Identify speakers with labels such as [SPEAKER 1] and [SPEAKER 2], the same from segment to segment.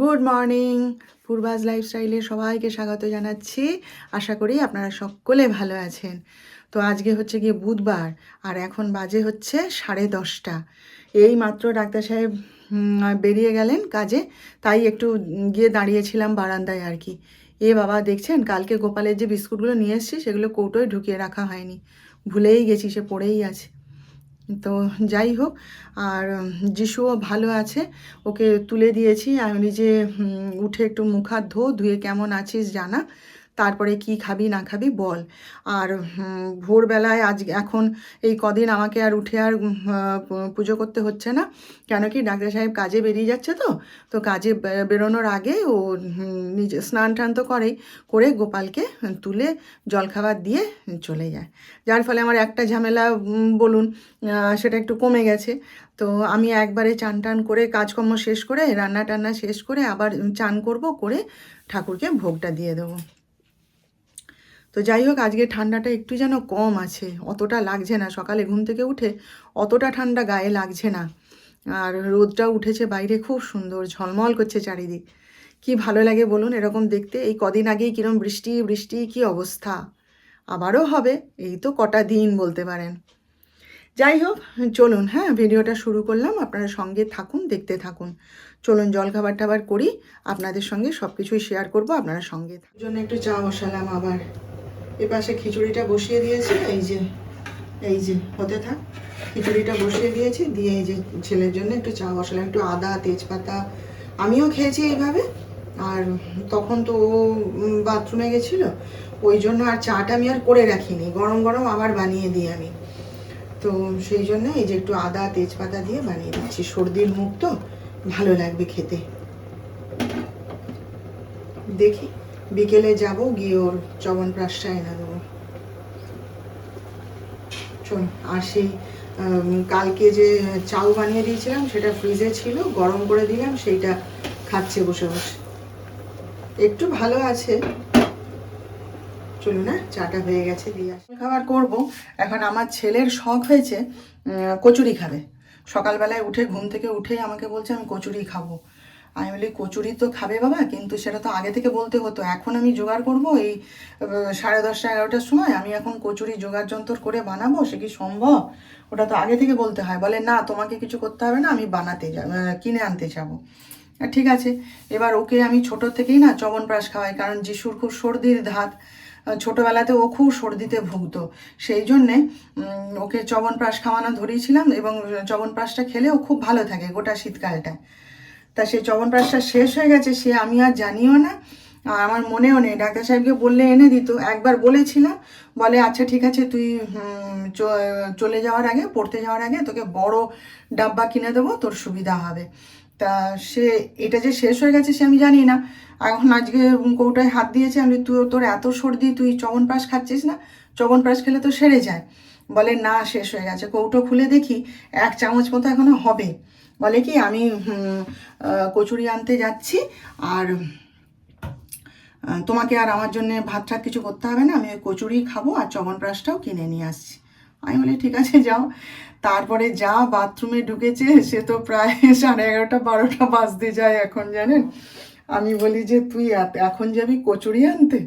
[SPEAKER 1] Good morning পূর্বাজ লাইফস্টাইলে সবাইকে স্বাগত জানাচ্ছি। আশা করি আপনারা সকলে ভালো আছেন। তো আজকে হচ্ছে গিয়ে বুধবার, আর এখন বাজে হচ্ছে সাড়ে দশটা। এই মাত্র ডাক্তার সাহেব বেরিয়ে গেলেন কাজে, তাই একটু গিয়ে দাঁড়িয়েছিলাম বারান্দায় আর কি। এ বাবা, দেখছেন? কালকে গোপালের যে বিস্কুটগুলো নিয়ে এসেছি, সেগুলো কৌটোয় ঢুকিয়ে রাখা হয়নি। ভুলেই গেছি, সে পড়েই আছে। তো যাই হোক, আর যিশুও ভালো আছে, ওকে তুলে দিয়েছি। আমি নিজে উঠে একটু মুখ হাত ধো ধুয়ে কেমন আছিস জানা। তারপরে কি খাবি না খাবি বল। আর ভোরবেলায় আজ এখন এই কদিন আমাকে আর উঠে আর পুজো করতে হচ্ছে না। কেন কি ডাক্তার সাহেব কাজে বেরিয়ে যাচ্ছে তো। তো কাজে বেরোনোর আগে ও নিজে স্নান টান তো করেই, করে গোপালকে তুলে জলখাবার দিয়ে চলে যায়। যার ফলে আমার একটা ঝামেলা বলুন সেটা একটু কমে গেছে। তো আমি একবারে চান টান করে কাজকর্ম শেষ করে, রান্না টান্না শেষ করে আবার চান করব করে ঠাকুরকে ভোগটা দিয়ে দেবো। তো যাই হোক, আজকে ঠান্ডাটা একটু যেন কম আছে, অতটা লাগছে না। সকালে ঘুম থেকে উঠে অতটা ঠান্ডা গায়ে লাগছে না। আর রোদটাও উঠেছে বাইরে, খুব সুন্দর, ঝলমল করছে চারিদিক। কি ভালো লাগে বলুন, এরকম দেখতে। এই কদিন আগেই কিরম বৃষ্টি বৃষ্টি, কি অবস্থা? আবারও হবে, এই তো কটা দিন বলতে পারেন। যাই হোক, চলুন হ্যাঁ ভিডিওটা শুরু করলাম। আপনারা সঙ্গে থাকুন, দেখতে থাকুন। চলুন, জল খাবার টাবার করি। আপনাদের সঙ্গে সব কিছুই শেয়ার করব, আপনারা সঙ্গে জন্য একটু চা বসালাম আবার। এ পাশে খিচুড়িটা বসিয়ে দিয়েছি, এই যে এই যে, হতে থাক। খিচুড়িটা বসিয়ে দিয়েছি, দিয়ে এই যে ছেলের জন্য একটু চা বসালাম, একটু আদা, তেজপাতা। আমিও খেয়েছি এইভাবে, আর তখন তো ও বাথরুমে গেছিল, ওই জন্য আর চাটা আমি আর করে রাখিনি, গরম গরম আবার বানিয়ে দিই আমি। তো সেই জন্য এই যে একটু আদা, তেজপাতা দিয়ে বানিয়ে দিচ্ছি। সর্দির মুখ তো ভালো লাগবে খেতে। দেখি। বিকেলে যাব, গিয়ে ওর চবনপ্রাশটা এনে দেবো। চল, আর সেই কালকে যে চাউ বানিয়ে দিয়েছিলাম, সেটা ফ্রিজে ছিল, গরম করে দিলাম, সেইটা খাচ্ছে বসে বসে। একটু ভালো আছে। চলুন না চাটা হয়ে গেছে, দিয়ে খাবার করব। এখন আমার ছেলের শখ হয়েছে কচুরি খাবে। সকালবেলায় উঠে, ঘুম থেকে উঠেই আমাকে বলছে, আমি কচুরি খাব। আমি বলি, কচুরি তো খাবে বাবা, কিন্তু সেটা তো আগে থেকে বলতে হতো। এখন আমি জোগাড় করব এই সাড়ে দশটা, এগারোটার সময়। আমি এখন কচুরি জোগাড় যন্ত্র করে বানাবো, সে কি সম্ভব? ওটা তো আগে থেকে বলতে হয়। বলে, না, তোমাকে কিছু করতে হবে না, আমি বানাতে যাব কিনে আনতে যাব। ঠিক আছে। এবার ওকে আমি ছোট থেকেই না চবনপ্রাশ খাওয়াই, কারণ যিশুর খুব সর্দির ধাত। ছোটবেলাতে ও খুব সর্দিতে ভুগতো। সেই জন্যে ওকে চবনপ্রাশ খাওয়ানো ধরিয়েছিলাম এবং চবনপ্রাশটা খেলে ও খুব ভালো থাকে গোটা শীতকালটা তা সেই চবনপ্রাশটা শেষ হয়ে গেছে, সে আমি আর জানিও না। আর আমার মনেও নেই। ডাক্তার সাহেবকে বললে এনে দিত একবার বলেছিলাম বলে আচ্ছা ঠিক আছে, তুই চলে যাওয়ার আগে, পড়তে যাওয়ার আগে তোকে বড় ডাব্বা কিনে দেবো, তোর সুবিধা হবে। তা সে, এটা যে শেষ হয়ে গেছে সে আমি জানি না। এখন আজকে কৌটায় হাত দিয়েছে, আমি তুই, তোর এত সর্দি, তুই চবনপ্রাশ খাচ্ছিস না? চবনপ্রাশ খেলে তো সেরে যায়। বলে, না, শেষ হয়ে গেছে। কৌটো খুলে দেখি, এক চামচ মতো এখনও হবে। বলে কি, আমি কচুরি আনতে যাচ্ছি, আর তোমাকে আর আমার জন্য ভাত টাত কিছু করতে হবে না, আমি ওই কচুরি খাব আর চবনপ্রাশটাও কিনে নিয়ে আসছি। আমি বলি, ঠিক আছে, যাও। তারপরে যা বাথরুমে ঢুকেছে, সে তো প্রায় সাড়ে এগারোটা, বারোটা বাজতে যায় এখন, জানেন? আমি বলি যে, তুই এখন যাবি কচুরি আনতে?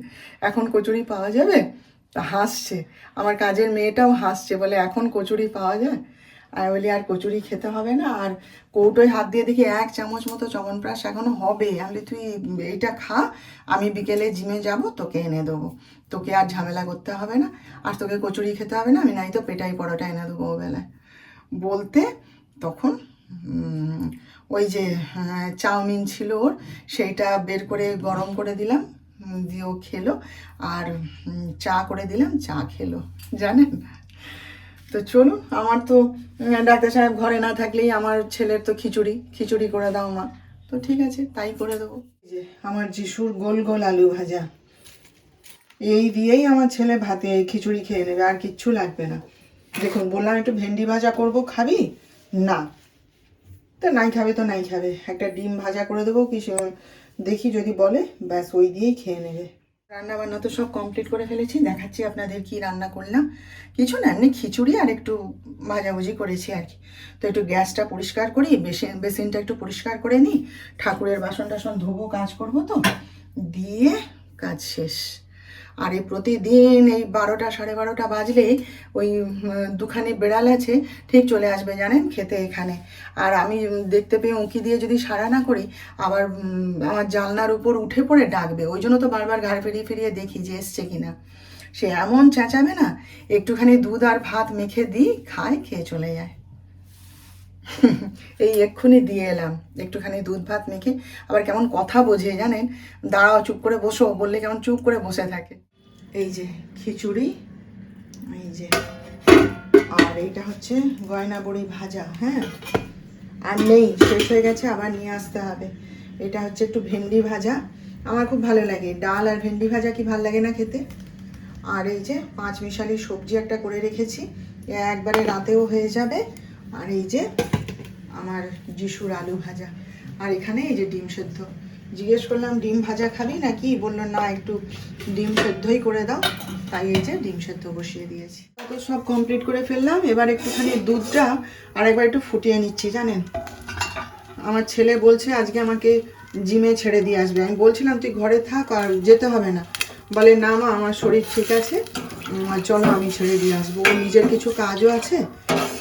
[SPEAKER 1] এখন কচুরি পাওয়া যাবে? হাসছে। আমার কাজের মেয়েটাও হাসছে, বলে, এখন কচুরি পাওয়া যায়? আমি বলি আর কচুরি খেতে হবে না আর কৌটোয় হাত দিয়ে দেখি এক চামচ মতো চবনপ্রাশ এখনও হবে। আমি তুই এইটা খা আমি বিকেলে জিমে যাব তোকে এনে দেবো। তোকে আর ঝামেলা করতে হবে না আর তোকে কচুরি খেতে হবে না আমি নাই তো পেটাই পরোটা এনে দেবো বেলায় বলতে তখন ওই যে হ্যাঁ, চাউমিন ছিল ওর সেইটা বের করে গরম করে দিলাম দিয়ে খেলো আর চা করে দিলাম চা খেলো। জানেন? তো চলুন, আমার তো ডাক্তার সাহেব ঘরে না থাকলেই আমার ছেলের তো খিচুড়ি খিচুড়ি করে দাও মা। তো ঠিক আছে, তাই করে দেবো। যে আমার যিশুর গোল গোল আলু ভাজা। এই দিয়েই আমার ছেলে ভাতে এই খিচুড়ি খেয়ে নেবে, আর কিচ্ছু লাগবে না। দেখুন, বললাম একটু ভেন্ডি ভাজা করব, খাবি? না। তো নাই খাবে তো নাই খাবে। একটা ডিম ভাজা করে দেবো, কি দেখি যদি বলে, ব্যাস ওই দিয়েই খেয়ে নেবে। রান্না বান্না তো সব কমপ্লিট করে ফেলেছি, দেখাচ্ছি আপনাদের কি রান্না করলাম। কিছু না এমনি খিচুড়ি আর একটু ভাজাভুজি করেছি আর কি। তো একটু গ্যাসটা পরিষ্কার করি, বেসিন, বেসিনটা একটু পরিষ্কার করে নিই। ঠাকুরের বাসন টাসন ধোবো, কাজ করব তো। দিয়ে কাজ শেষ। আর এই প্রতিদিন এই বারোটা, সাড়ে বারোটা বাজলে ওই দুখানি বেড়াল আছে, ঠিক চলে আসবে জানেন খেতে এখানে। আর আমি দেখতে পেয়ে উঁকি দিয়ে যদি সাড়া না করি, আবার আমার জানলার উপর উঠে পড়ে ডাকবে। ওই জন্য তো বারবার ঘাড় ফিরিয়ে ফিরিয়ে দেখি যে এসছে কিনা। সে এমন চেঁচাবে না, একটুখানি দুধ আর ভাত মেখে দিই, খায়, খেয়ে চলে যায়। এই এক্ষুনি দিয়ে এলাম, একটুখানি দুধ ভাত মেখে। আবার কেমন কথা বোঝে জানেন? দাঁড়াও, চুপ করে বসো, বললে কেমন চুপ করে বসে থাকে। এই যে খিচুড়ি, এই যে, আর এইটা হচ্ছে গয়না বড়ি ভাজা হ্যাঁ? আর নেই, শেষ হয়ে গেছে, আবার নিয়ে আসতে হবে। এটা হচ্ছে একটু ভেন্ডি ভাজা, আমার খুব ভালো লাগে। ডাল আর ভেন্ডি ভাজা কি ভালো লাগে না খেতে? আর এই যে পাঁচ মিশালি সবজি একটা করে রেখেছি একবারে রাতেও হয়ে যাবে। আর এই যে আমার যিশুর আলু ভাজা, আর এখানে এই যে ডিম সেদ্ধ। জিজ্ঞেস করলাম, ডিম ভাজা খাবি নাকি? বলল, না, একটু ডিম সেদ্ধই করে দাও। তাই এই যে ডিম সেদ্ধ বসিয়ে দিয়েছি। তো সব কমপ্লিট করে ফেললাম। এবার একটুখানি দুধটা আর একবার একটু ফুটিয়ে নিচ্ছি, জানেন? আমার ছেলে বলছে, আজকে আমাকে জিমে ছেড়ে দিয়ে আসবে। আমি বলছিলাম, তুই ঘরে থাক আর যেতে হবে না। বলে, না মা, আমার শরীর ঠিক আছে। চলো আমি ছেড়ে দিয়ে আসব। ওর নিজের কিছু কাজও আছে।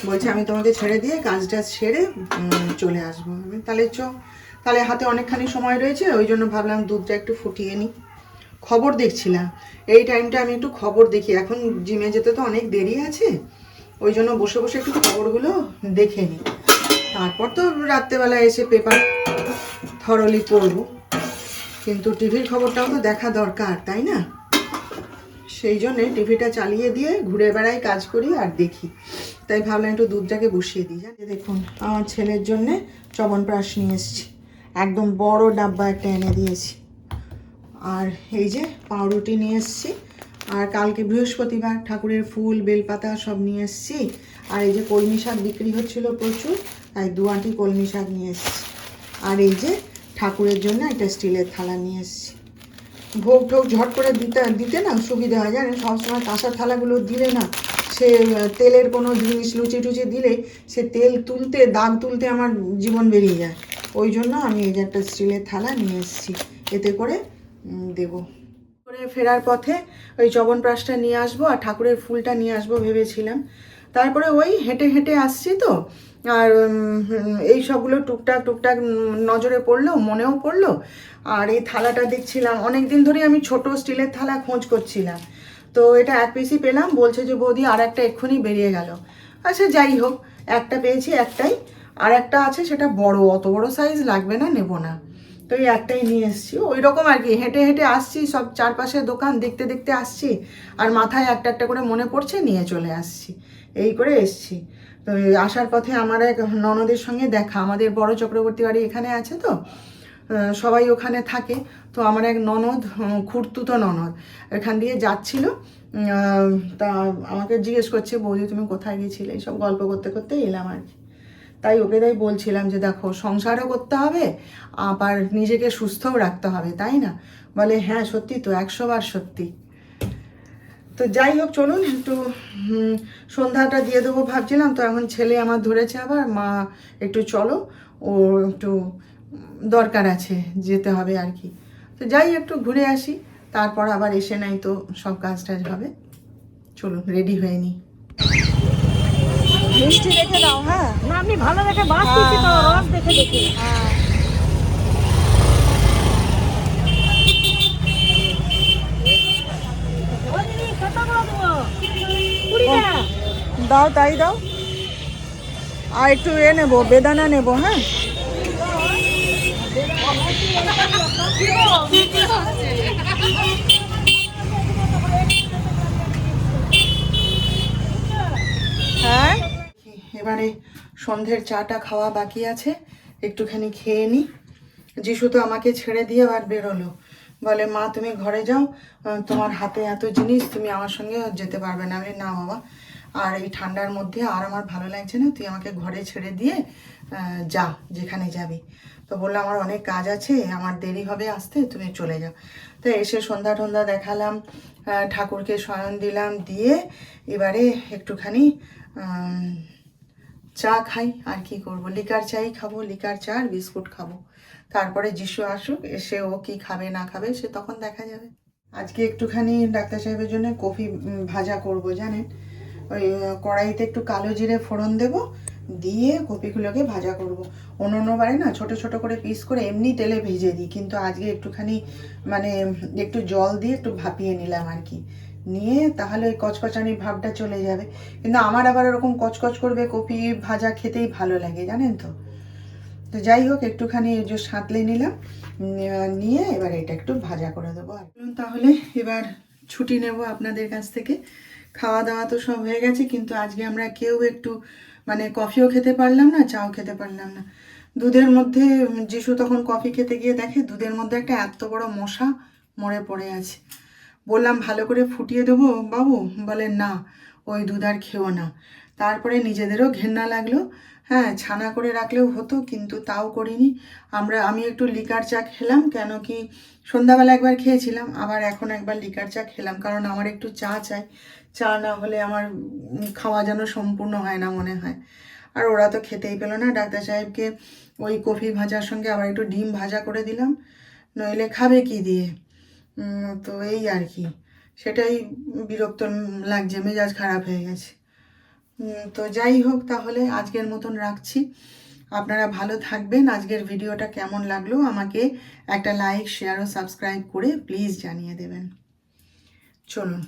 [SPEAKER 1] বলছে, আমি তোমাকে ছেড়ে দিয়ে কাজটা সেরে চলে আসব। আমি তাহলে চ তাহলে হাতে অনেকখানি সময় রয়েছে, ওই জন্য ভাবলাম দুধটা একটু ফুটিয়ে নিই। খবর দেখছিলাম এই টাইমটা আমি একটু খবর দেখি। এখন জিমে যেতে তো অনেক দেরি আছে, ওই জন্য বসে বসে একটু খবরগুলো দেখে নিই। তারপর তো রাত্রেবেলা এসে পেপার থরলি পড়ব। কিন্তু টিভির খবরটাও তো দেখা দরকার, তাই না? সেই জন্যে টিভিটা চালিয়ে দিয়ে ঘুরে বেড়াই, কাজ করি আর দেখি। তাই ভাবলাম একটু দুধটাকে বসিয়ে দিই। দেখুন, আমার ছেলের জন্যে চবনপ্রাশ নিয়ে এসেছি। একদম বড় ডাব্বা একটা এনে দিয়েছি। আর এই যে পাউরুটি নিয়ে এসেছি, আর কালকে বৃহস্পতিবার ঠাকুরের ফুল, বেলপাতা সব নিয়ে এসেছি। আর এই যে কলমি শাক বিক্রি হচ্ছিল প্রচুর, তাই দু আঁটি কলমি শাক নিয়ে এসেছি। আর এই যে ঠাকুরের জন্য একটা স্টিলের থালা নিয়ে এসেছি। ভোগ টোগ ঝট করে দিতে দিতে না সুবিধা হয়, জানেন? সবসময় কাঁসার থালাগুলো দিলে না, সে তেলের কোনো জিনিস লুচি টুচি দিলে সে তেল তুলতে, দাগ তুলতে আমার জীবন বেরিয়ে যায়। ওই জন্য আমি এই যে একটা স্টিলের থালা নিয়ে এসেছি। এতে করে দেবো। করে ফেরার পথে ওই চবনপ্রাশটা নিয়ে আসব আর ঠাকুরের ফুলটা নিয়ে আসব ভেবেছিলাম। তারপরে ওই হেঁটে হেঁটে আসছি তো। আর এই সবগুলো টুকটাক টুকটাক নজরে পড়ল, মনেও পড়ল। আর এই থালাটা দেখছিলাম অনেক দিন ধরে আমি ছোট স্টিলের থালা খোঁজ করছিলাম। তো এটা এক পিসই পেলাম, বলছে যে বৌদি আর একটা এক্ষুনি বেরিয়ে গেল। আচ্ছা যাই হোক, একটা পেয়েছি, একটাই। আর একটা আছে, সেটা বড়, অত বড় সাইজ লাগবে না, নেব না। তো এই একটাই নিয়ে এসেছি। ওই রকম আর কি, হেঁটে হেঁটে আসছি, সব চারপাশে দোকান দেখতে দেখতে আসছি, আর মাথায় একটা একটা করে মনে পড়ছে, নিয়ে চলে আসছি। এই করে এসছি। তো আসার পথে আমার এক ননদের সঙ্গে দেখা, আমাদের বড় চক্রবর্তী বাড়ি এখানে আছে তো সবাই ওখানে থাকে। তো আমার এক ননদ খুড়তুতো ননদ, এখান দিয়ে যাচ্ছিল। তা আমাকে জিজ্ঞেস করছে, বৌদি, তুমি কোথায় গিয়েছিলে এইসব গল্প করতে করতে এলাম আর কি। তাই ওকে তাই বলছিলাম যে দেখো, সংসারও করতে হবে, আবার নিজেকে সুস্থও রাখতে হবে, তাই না? বলে হ্যাঁ সত্যি তো একশো বার সত্যি। তো যাই হোক, চলুন একটু সন্ধ্যাটা দিয়ে দেবো ভাবছিলাম, তো এখন ছেলে আমার ধরেছে আবার, মা একটু চলো, ও একটু দরকার আছে, যেতে হবে আর কি। তো যাই, একটু ঘুরে আসি, তারপর আবার এসে নাই তো সব কাজ টাজ হবে। চলুন রেডি হয়ে নি। মিষ্টি রেখে দাও হ্যাঁ।
[SPEAKER 2] না আমি ভালো দেখে বাস দিচ্ছি তো রস দেখে দেখে? কুড়িটা।
[SPEAKER 1] দাও তাই দাও। আর একটু এ নেব বেদানা নেব হ্যাঁ। হ্যাঁ এবারে সন্ধ্যের চাটা খাওয়া বাকি আছে। একটুখানি খেয়ে নিই যিশু তো আমাকে ছেড়ে দিয়ে আবার বেরোলো। বলে, মা, তুমি ঘরে যাও। তোমার হাতে এত জিনিস, তুমি আমার সঙ্গে যেতে পারবে না। আমি না বাবা। আর এই ঠান্ডার মধ্যে আর আমার ভালো লাগছে না। তুই আমাকে ঘরে ছেড়ে দিয়ে যা, যেখানে যাবি। তো বললাম আমার অনেক কাজ আছে। আমার দেরি হবে আসতে। তুমি চলে যাও। তো এসে সন্ধ্যা টন্ধা দেখালাম ঠাকুরকে শয়ন দিলাম, দিয়ে এবারে একটুখানি চা খাই, আর কি করব? লিকার চাই খাব, লিকার চা আর বিস্কুট খাব। তারপরে যিশু আসুক, এসে ও কি খাবে, না খাবে, সে তখন দেখা যাবে। আজকে একটুখানি ডাক্তার সাহেবের জন্য কফি ভাজা করব, জানেন? ওই কড়াইতে একটু কালো জিরে ফোড়ন দেব, দিয়ে কপিগুলোকে ভাজা করব। অন্য অন্যবারে না, ছোট ছোট করে পিস করে এমনি তেলে ভেজে দিই। কিন্তু আজকে একটুখানি মানে একটু জল দিয়ে একটু ভাপিয়ে নিলাম আর কি। নিয়ে তাহলে ওই কচকচানি ভাবটা চলে যাবে। কিন্তু আমার আবার ওরকম কচকচ করবে, কপি, ভাজা খেতেই ভালো লাগে, জানেন তো? তো যাই হোক, একটুখানি যে সাঁতলে নিলাম নিয়ে এবার এটা একটু ভাজা করে দেবো তাহলে এবার ছুটি নেব আপনাদের কাছ থেকে। খাওয়া দাওয়া তো সব হয়ে গেছে, কিন্তু আজকে আমরা কেউ একটু মানে কফিও খেতে পারলাম না, চাও খেতে পারলাম না। দুধের মধ্যে যিশু তখন কফি খেতে গিয়ে দেখে, দুধের মধ্যে একটা এত বড় মশা মরে পড়ে আছে। বললাম, ভালো করে ফুটিয়ে দেবো বাবু? বলে, না, ওই দুধ আর খেও না। তারপরে নিজেদেরও ঘেন্না লাগল। হ্যাঁ ছানা করে রাখলেও হতো, কিন্তু তাও করিনি। আমরা, আমি একটু লিকার চা খেলাম, কেন কি সন্ধ্যাবেলা একবার খেয়েছিলাম, আবার এখন একবার লিকার চা খেলাম, কারণ আমার একটু চা চাই। চা না হলে আমার খাওয়া যেন সম্পূর্ণ হয় না মনে হয়। আর ওরা তো খেতেই পেল না। ডাক্তার সাহেবকে ওই কফি ভাজার সঙ্গে আবার একটু ডিম ভাজা করে দিলাম। নইলে খাবে কি দিয়ে? তো এই আর কি। সেটাই বিরক্ত লাগছে, মেজাজ খারাপ হয়ে গেছে। তো যাই হোক তাহলে আজকের মতন রাখছি। আপনারা ভালো থাকবেন। আজকের ভিডিওটা কেমন লাগল আমাকে একটা লাইক শেয়ার ও সাবস্ক্রাইব করে প্লিজ জানিয়ে দেবেন। চলুন।